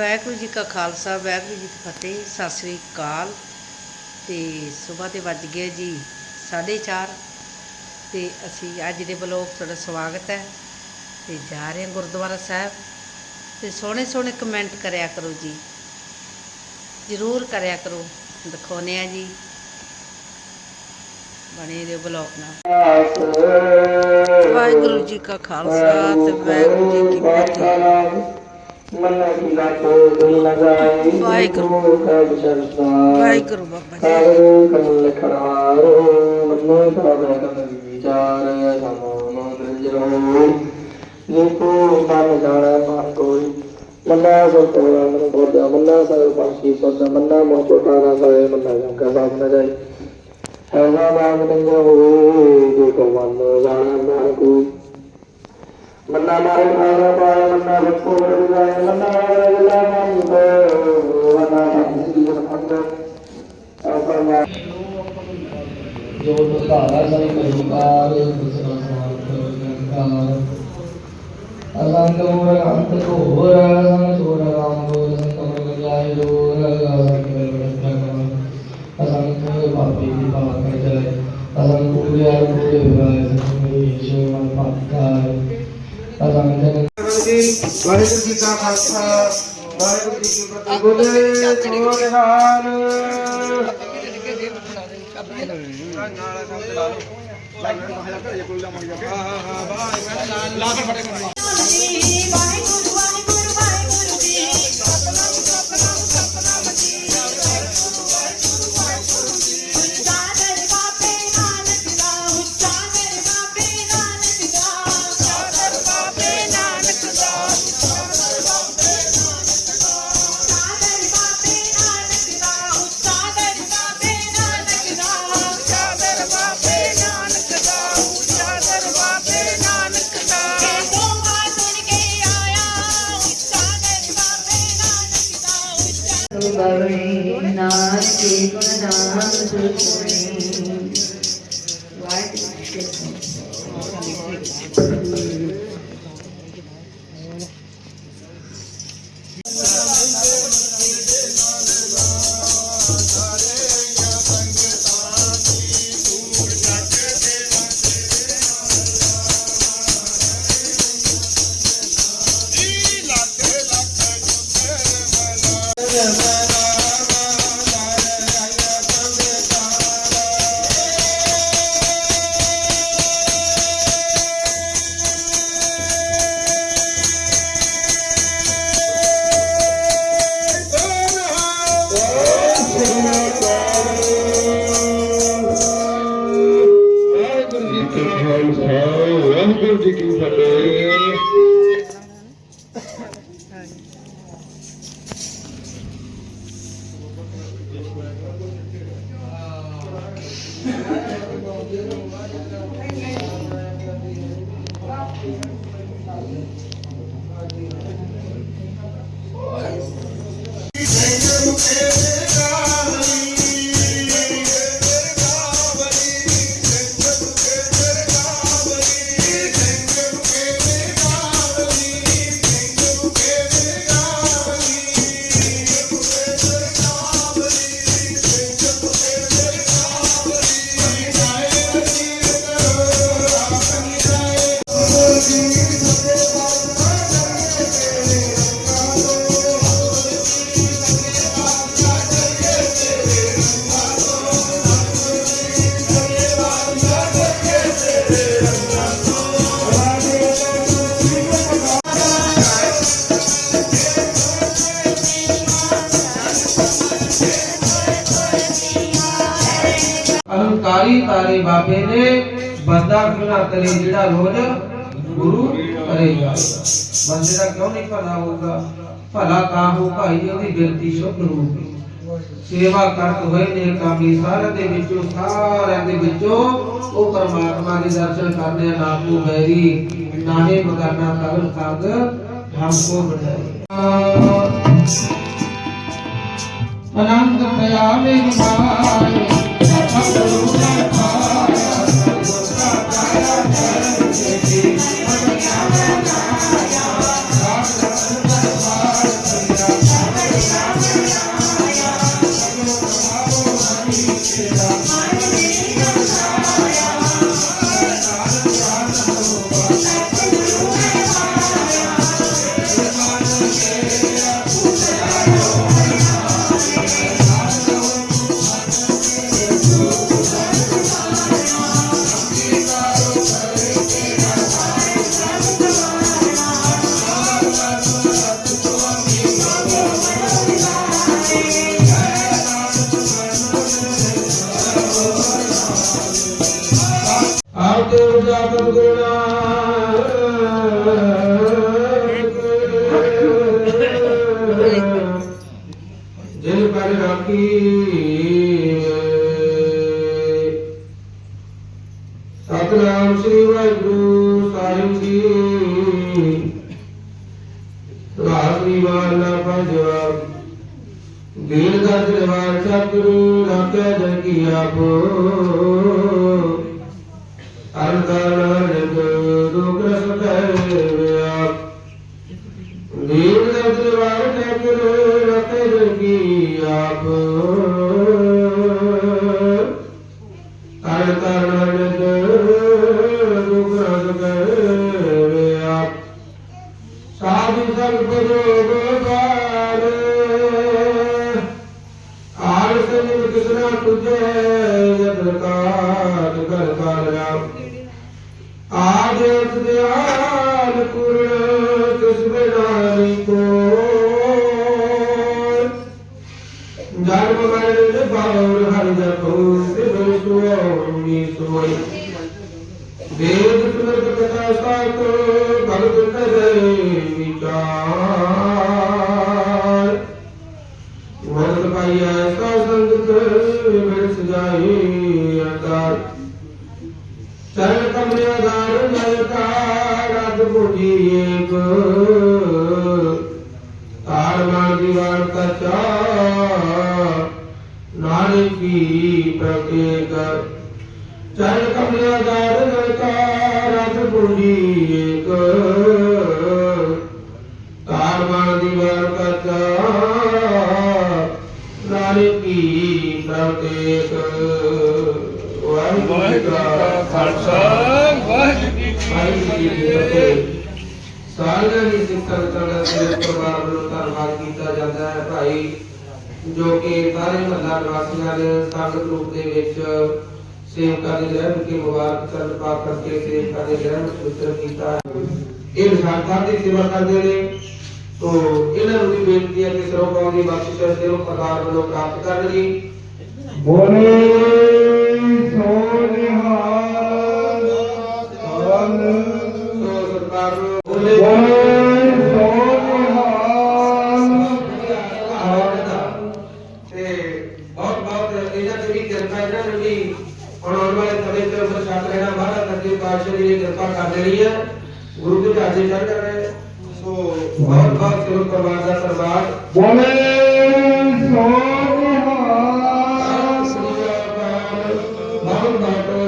ਵਾਹਿਗੁਰੂ ਜੀ ਕਾ ਖਾਲਸਾ, ਵਾਹਿਗੁਰੂ ਜੀ ਕੀ ਫਤਿਹ, ਸਤਿ ਸ੍ਰੀ ਅਕਾਲ। ਤੇ ਸਵੇਰ ਦੇ ਵੱਜ ਗਏ ਜੀ 4:30 ਤੇ ਅਸੀਂ ਅੱਜ ਦੇ ਬਲੌਗ ਤੁਹਾਡਾ ਸਵਾਗਤ ਹੈ। ਤੇ ਜਾ ਰਹੇ ਹਾਂ ਗੁਰਦੁਆਰਾ ਸਾਹਿਬ। ਤੇ ਸੋਹਣੇ ਸੋਹਣੇ ਕਮੈਂਟ ਕਰਿਆ ਕਰੋ ਜੀ। ਜ਼ਰੂਰ ਕਰਿਆ ਕਰੋ, ਦਿਖਾਉਂਦੇ ਆ ਜੀ। ਬਣੇ ਦੇ ਬਲੌਗ ਨਾਲ। ਵਾਹਿਗੁਰੂ ਜੀ ਕਾ ਖਾਲਸਾ ਤੇ ਵਾਹਿਗੁਰੂ ਜੀ ਕੀ ਫਤਿਹ। ਮਨ ਕੀ ਲਾਟੋ ਦਿਲ ਲਗਾਏ ਵਾਹਿਗੁਰੂ ਕਾ ਜਸਰਤਾ ਵਾਹਿਗੁਰੂ ਬਾਬਾ ਜੀ ਸਾਰੇ ਕਮਲ ਖੜਾਰੋ ਮਨੋ ਸਾਬਾ ਕਾ ਵਿਚਾਰ ਸਮੋ ਮਨ ਜਰੋ ਜੇ ਕੋ ਮਨ ਜਾਣਾ ਮਨ ਕੋਈ ਮੰਨਾ ਸੋ ਤੋੜਾ ਮਨ ਬੋਧਾ ਮੰਨਾ ਸਾਇ ਪਾਸ਼ੀ ਸੋਦਾ ਮੰਨਾ ਮੋ ਚੋਟਾ ਨਾ ਸਾਇ ਮੰਨਾ ਜੰਗਾ ਸਾਬ ਨਾ ਜਾਈ ਐਸਾ ਨਾਮ ਨੰਗਾ ਹੋਵੇ ਜੇ ਕੋ ਮਨ ਜਾਣਾ ਮਨ ਕੋਈ ਮੰਨਾ ਮਾਰੇ ਮਾਰਾ ਪਾਇਆ, ਮੰਨਾ ਰੱਖੋ ਵਰ ਜਾਏ ਮੰਨਾ ਵਾਲਾ ਜਿਲਾ ਮੰਨ ਕੋ ਮੰਨਾ ਮੰਦੀ ਮੰਦ ਆਪਰਮਾ ਜੋ ਤੁਸਾਰਾ ਸਾਰੀ ਪਰਿਵਾਰ ਦੂਸਰਾ ਸਵਾਰਥ ਨਿਰੰਕਾਰ। ਅਲੰਗ ਹੋਰ ਅੰਤ ਹੋਰ ਸੰਤ ਹੋਰ ਰਾਮ ਹੋਰ ਸੰਤ ਮਰ ਜਾਏ ਹੋਰ ਅਸੰਗ ਵਰਤਾ ਕਰ ਅਸੰਗ ਪਾਪੀ ਦੀ ਪਾਪ ਕਰ ਜਾਏ ਅਸੰਗ ਪੂਰੇ ਆਰ ਪੂਰੇ ਹੋਏ ਸੰਤ ਈਸ਼ਵਰ ਮਨ ਪਾਪ ਕਰ ਵਾਹਿਗੁਰੂ ਜੀ ਕਾ ਖਾਲਸਾ ਵਾਹਿਗੁਰੂ ਜੀ ਕੀ ਫਤਿਹ। ਬੋਲੇ ਚੋਰ ਹਾਲ ਵਾਹਿਗੁਰੂ ਵਾਹਿਗੁਰੂ Deus. ਬੰਦਾ ਕਿਉਂ ਨਾ ਕਰੇ ਜਿਹੜਾ ਰੋਜ਼ ਗੁਰੂ ਕਰੇਗਾ ਬੰਦੇ ਦਾ ਕਿਉਂ ਨਹੀਂ ਭਲਾ ਹੋਊਗਾ? ਭਲਾ ਤਾਂ ਹੋ ਭਾਈ, ਉਹਦੀ ਬਿਰਤੀ ਸ਼ੁੱਧ ਹੋਊਗੀ ਸੇਵਾ ਕਰਤ ਹੋਏ ਨੇ ਕਾਮੀ ਸਾਰਿਆਂ ਦੇ ਵਿੱਚੋਂ, ਸਾਰਿਆਂ ਦੇ ਵਿੱਚੋਂ ਉਹ ਪਰਮਾਤਮਾ ਦੇ ਦਰਸ਼ਨ ਕਰਨੇ ਨਾ ਕੋ ਬੈਰੀ ਨਾਹੇ ਬਗਾਨਾ ਕਰਮ ਕਾਗ ਹਮਕੋ ਬਣਾਈ ਅਨੰਤ ਦਇਆ ਮੇਰੀ ਮਾਏ ਸਤਿਗੁਰੂ ਨੇ ਪਰ ਸਤਨਾਮ ਸ੍ਰੀ ਵਾਹਿਗੁਰੂ ਸਾਹਿਬ ਜੀ। ਰਾਗ ਨਿਵਾਰ ਨਾ ਪੰਜਵਾ ਦੀਨ ਗਤ ਨਿਵਾਰ ਸਤਿਗੁਰੂ ਰਾਖਿਆ ਜਨ ਆਪੋ। ਅਰਦਾਨ ਨਿਤ ਦੁਖ ਰਸ ਕੈ ਆਲ ਕਿਸਨਾ ਤੁਝੇ ਜਤਨ ਕਾਟ ਕਰ ਕਰ ਰਾਮ ਆਜ ਦਿਆਲ ਕੁਰਨ ਕਿਸ ਬਿਨਾਰੀ ਕੋ ਜਨਮ ਮਰਨ ਬਾਉਰ ਹਰਿ ਜਪੋ ਸਿਵ ਸੁਆਮੀ ਸੋਈ ਵੇਦ ਸੁਨਤ ਕਥਾ ਸਾਤ ਭਗਤ ਕਰੇ ਵਿਚਾਰ ਜਲਕਾਰ ਅਦ ਏਕ ਤਾਰ ਮਾਨ ਦੀਵਾਨ ਕਚਾ ਨਾਨਕ ਪ੍ਰਤੇਕ। ਵਾਹਿਗੁਰੂ ਜੀ ਕਾ ਖਾਲਸਾ। ਵਾਹਿਗੁਰੂ ਜੀ ਕੀ ਫਤਿਹ। ਸਾਰਿਆਂ ਦੀ ਸਿੱਖ ਦਾ ਸਿਰ ਪਰਿਵਾਰ ਵੱਲੋਂ ਧੰਨਵਾਦ ਕੀਤਾ ਜਾਂਦਾ ਹੈ ਭਾਈ, ਜੋ ਕਿ ਸਾਰੇ ਮਹੱਲਾ ਨਿਵਾਸੀਆਂ ਨੇ ਸੰਗਤ ਰੂਪ ਦੇ ਵਿੱਚ ਸੇਵਕਾਂ ਦੇ ਰਹਿਣ ਕੇ ਮੁਬਾਰਕ ਚਰਨ ਪਾ ਕਰਕੇ ਸੇਵਕਾਂ ਦੇ ਰਹਿਣ ਪਵਿੱਤਰ ਕੀਤਾ ਇਹ ਨਿਸ਼ਾਨਦਾਰ ਦੀ ਸੇਵਾ ਕਰਦੇ ਨੇ। ਤੋ ਇਹਨਾਂ ਨੂੰ ਵੀ ਬੇਨਤੀ ਹੈ ਕਿ ਸਰੋਪਾਂ ਦੀ ਬਖਸ਼ਿਸ਼ ਸੇਵ ਪਰਿਵਾਰ ਵੱਲੋਂ ਪ੍ਰਾਪਤ ਕਰਨ ਜੀ। ਬੋਲੇ।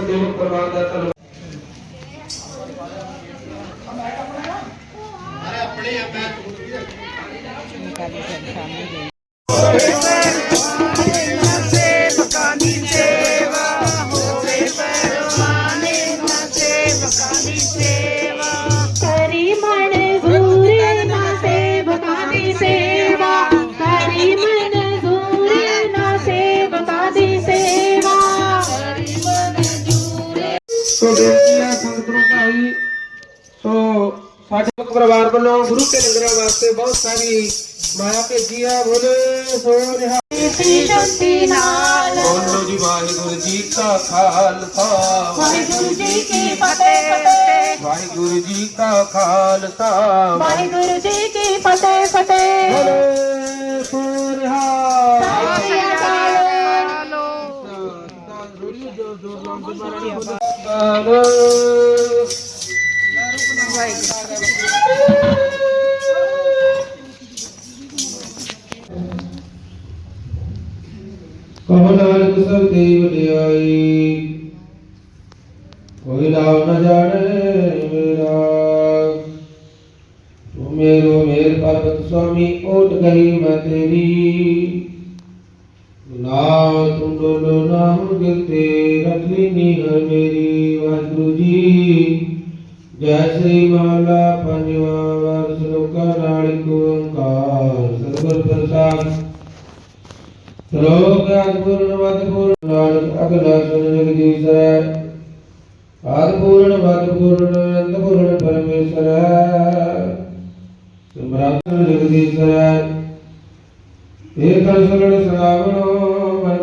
ਬਹੁਤ ਪਰਿਵਾਰ ਦਾ ਧੰਨਵਾਦ ਸੋ ਬੇਨਤੀਆਂ ਸੰਗਤ ਨੂੰ ਭਾਈ ਸੋ ਸਾਡੇ ਪਰਿਵਾਰ ਵੱਲੋਂ ਗੁਰੂ ਕੇ ਲੰਗਰਾਂ ਵਾਸਤੇ ਬਹੁਤ ਸਾਰੀ ਮਾਇਆ ਭੇਜੀ ਆ ਬੋਲੇ ਸੋ ਰਿਹਾ ਇਸੀ ਸ਼ਕਤੀ ਨਾਲ ਬੋਲੋ ਜੀ ਵਾਹਿਗੁਰੂ ਜੀ ਕਾ ਖਾਲਸਾ ਵਾਹਿਗੁਰੂ ਜੀ ਕੀ ਫਤਿਹ ਫਤਿਹ ਵਾਹਿਗੁਰੂ ਜੀ ਕਾ ਖਾਲਸਾ ਵਾਹਿਗੁਰੂ ਜੀ ਕੀ ਫਤਿਹ ਫਤਿਹ ਬੋਲੇ ਸੋ ਰਿਹਾ ਸਤਿ ਸ੍ਰੀ ਅਕਾਲ ਕਹੋ ਨਾਨਕ ਸਭ ਦੀ ਵਡਿਆਈ ਕੋਈ ਨਾਮ ਨ ਜਾਣੇ ਮੇਰਾ। ਤੂੰ ਮੇਰੋ ਮੇਰ ਪਰਬਤ ਸੁਆਮੀ, ਓਟ ਗਈ ਮੈਂ ਤੇਰੀ। ਨਾਮ ਤੂੰ ਡੋਲੋ ਨਾਮ ਗਿਰਤੇ ਰਖ ਲੀਨੀ ਹਰ ਮੇਰੀ, ਵਾਹਿਗੁਰੂ ਜੀ। ਜੈ ਸ੍ਰੀ ਮਾਲਾ ਪੰਜਵਾ ਵਾਰ ਸ਼ਲੋਕਾ ਨਾਲ ਇੱਕ ਓੰਕਾਰ ਸਤਿਗੁਰ ਪ੍ਰਸਾਦ। ਸ਼ਲੋਕ ਅਦਪੂਰਨ ਵਦਪੂਰਨ ਨਾਨਕ ਅਗਲਾ ਸੁਨ ਜਗਦੀਸ਼ਰੈ। ਆਦਪੂਰਨ ਵਦਪੂਰਨ ਅੰਤਪੂਰਨ ਪਰਮੇਸ਼ਰੈ। ਸਮਰਾਤਨ ਜਗਦੀਸ਼ਰੈ। ਇਹ ਕਲ ਸਰਣ ਸਰਾਵਣੋ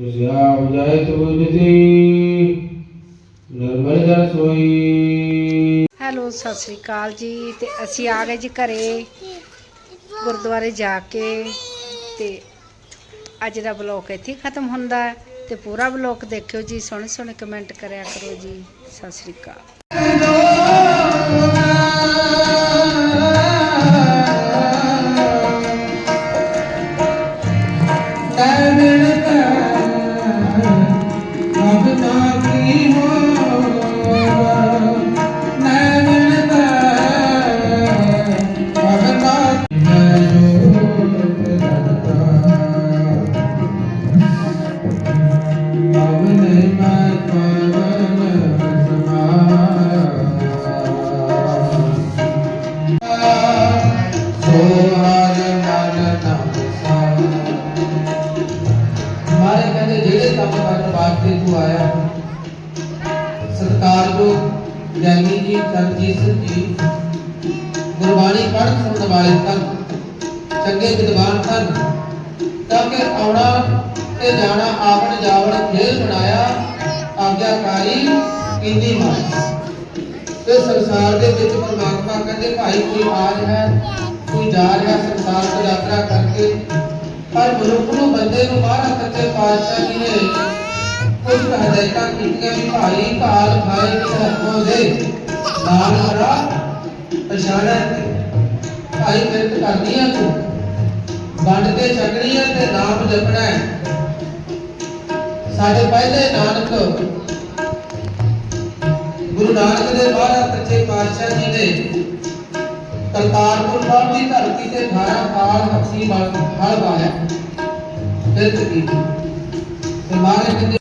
ਮੈਂ ਨਾਨਕ ਰਗਰਾ ਜਵਾੜੀ ਹਰੇਕ ਨਿਰੰਜਨ ਹੈਲੋ, ਸਤਿ ਸ੍ਰੀ ਅਕਾਲ ਜੀ, ਤੇ ਅਸੀਂ ਆ ਗਏ ਜੀ ਘਰੇ, ਗੁਰਦੁਆਰੇ ਜਾ ਕੇ, ਤੇ ਅੱਜ ਦਾ ਬਲੌਗ ਇੱਥੇ ਹੀ ਖਤਮ ਹੁੰਦਾ ਹੈ, ਤੇ ਪੂਰਾ ਬਲੌਗ ਦੇਖਿਓ ਜੀ ਸੋਹਣੇ ਸੋਹਣੇ ਕਮੈਂਟ ਕਰਿਆ ਕਰੋ ਜੀ, ਸਤਿ ਸ੍ਰੀ ਅਕਾਲ। ਵਾਲੇ ਸਨ ਚੰਗੇ ਵਿਦਵਾਨ ਸਨ ਤਾਂ ਕਿ ਆਉਣਾ ਤੇ ਜਾਣਾ ਆਵਣ ਜਾਵਣ ਖੇਲ ਬਣਾਇਆ ਆਗਿਆਕਾਰੀ ਕੀਨੀ ਮਾਰ ਤੇ ਸੰਸਾਰ ਦੇ ਵਿੱਚ ਪਰਮਾਤਮਾ ਕਹਿੰਦੇ ਭਾਈ ਕੋਈ ਆ ਰਿਹਾ ਹੈ, ਕੋਈ ਜਾ ਰਿਹਾ ਸੰਸਾਰ ਤੋਂ ਯਾਤਰਾ ਕਰਕੇ। ਪਰ ਮਨੁੱਖ ਨੂੰ ਬੰਦੇ ਨੂੰ ਮਹਾਰਾਜ ਸੱਚੇ ਪਾਤਸ਼ਾਹ ਜੀ ਨੇ ਕੁਝ ਹਦਾਇਤਾਂ ਕੀਤੀਆਂ ਵੀ ਭਾਈ ਕਾਲ ਖਾਏ ਕਿ ਹੱਥੋਂ ਦੇ ਨਾਮ ਕਰਾ ਪਛਾਣਿਆ ਤੇ ਭਾਈ ਮਿਹਨਤ ਕਰਨੀ ਆ ਤੂੰ। ਵੰਡ ਕੇ ਛਕਣੀ ਆ ਤੇ ਨਾਮ ਜਪਣਾ ਹੈ। ਸਾਡੇ ਪਹਿਲੇ ਨਾਨਕ ਗੁਰੂ ਨਾਨਕ ਦੇ ਮਹਾਰਾਜ ਸੱਚੇ ਪਾਤਸ਼ਾਹ ਜੀ ਨੇ ਕਰਤਾਰਪੁਰ ਸਾਹਿਬ ਦੀ ਧਰਤੀ ਤੇ 18 ਸਾਲ ਹੱਥੀ ਬਲ ਹਲ ਵਾਇਆ ਫਿਰ ਕੀ ਤੇ ਮਹਾਰਾਜ